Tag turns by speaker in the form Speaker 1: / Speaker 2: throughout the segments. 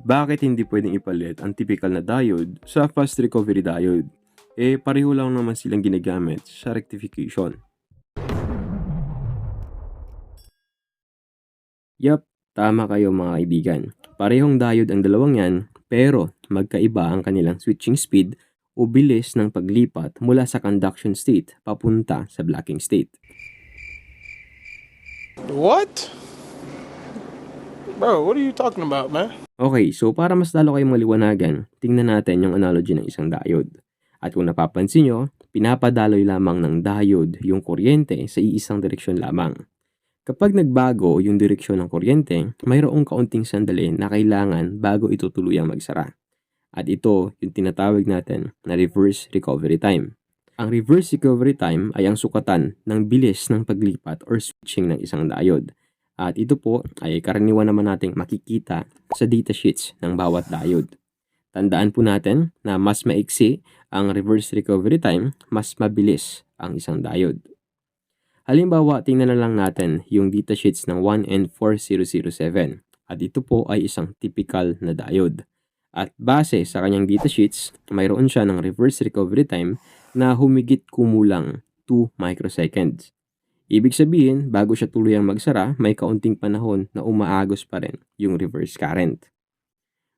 Speaker 1: Bakit hindi pwedeng ipalit ang typical na diode sa fast recovery diode? Eh, pareho lang naman silang ginagamit sa rectification. Yup, tama kayo mga kaibigan. Parehong diode ang dalawang yan, pero magkaiba ang kanilang switching speed o bilis ng paglipat mula sa conduction state papunta sa blocking state.
Speaker 2: What? Bro, what are you talking about, man?
Speaker 1: Okay, so para mas lalo kayong maliwanagan, tingnan natin yung analogy ng isang diode. At kung napapansin nyo, pinapadaloy lamang ng diode yung kuryente sa iisang direksyon lamang. Kapag nagbago yung direksyon ng kuryente, mayroong kaunting sandali na kailangan bago ito tuluyang magsara. At ito yung tinatawag natin na reverse recovery time. Ang reverse recovery time ay ang sukatan ng bilis ng paglipat or switching ng isang diode. At ito po ay karaniwan naman nating makikita sa datasheets ng bawat diode. Tandaan po natin na mas maiksi ang reverse recovery time, mas mabilis ang isang diode. Halimbawa, tingnan na lang natin yung datasheets ng 1N4007 at ito po ay isang typical na diode. At base sa kanyang datasheets, mayroon siya ng reverse recovery time na humigit kumulang 2 microseconds. Ibig sabihin, bago siya tuluyang magsara, may kaunting panahon na umaagos pa rin yung reverse current.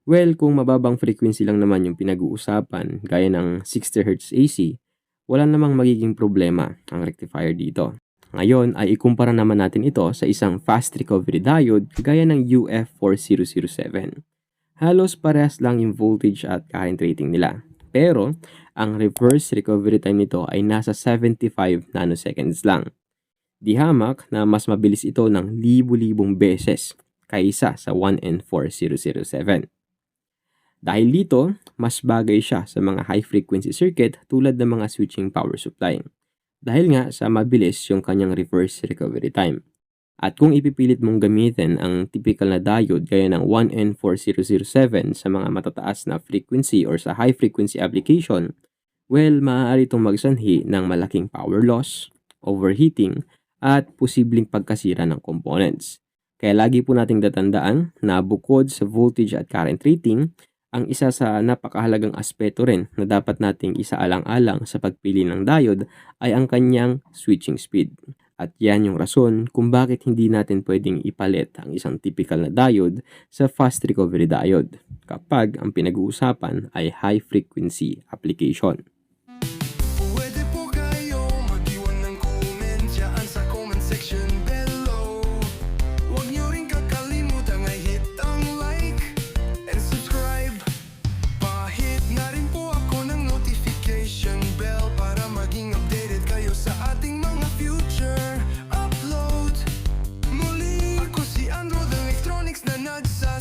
Speaker 1: Well, kung mababang frequency lang naman yung pinag-uusapan, gaya ng 60 Hz AC, wala namang magiging problema ang rectifier dito. Ngayon ay ikumpara naman natin ito sa isang fast recovery diode gaya ng UF4007. Halos parehas lang yung voltage at current rating nila. Pero, ang reverse recovery time nito ay nasa 75 nanoseconds lang. Di hamak na mas mabilis ito ng libu-libong beses kaysa sa 1N4007. Dahil dito, mas bagay siya sa mga high frequency circuit tulad ng mga switching power supply. Dahil nga sa mabilis yung kanyang reverse recovery time. At kung ipipilit mong gamitin ang typical na diode gaya ng 1N4007 sa mga matataas na frequency or sa high frequency application, well, maaari itong magsanhi ng malaking power loss, overheating, at posibleng pagkasira ng components. Kaya lagi po nating tatandaan na bukod sa voltage at current rating, ang isa sa napakahalagang aspeto rin na dapat nating isaalang-alang sa pagpili ng diode ay ang kanyang switching speed. At yan yung rason kung bakit hindi natin pwedeng ipalit ang isang typical na diode sa fast recovery diode kapag ang pinag-uusapan ay high frequency application. not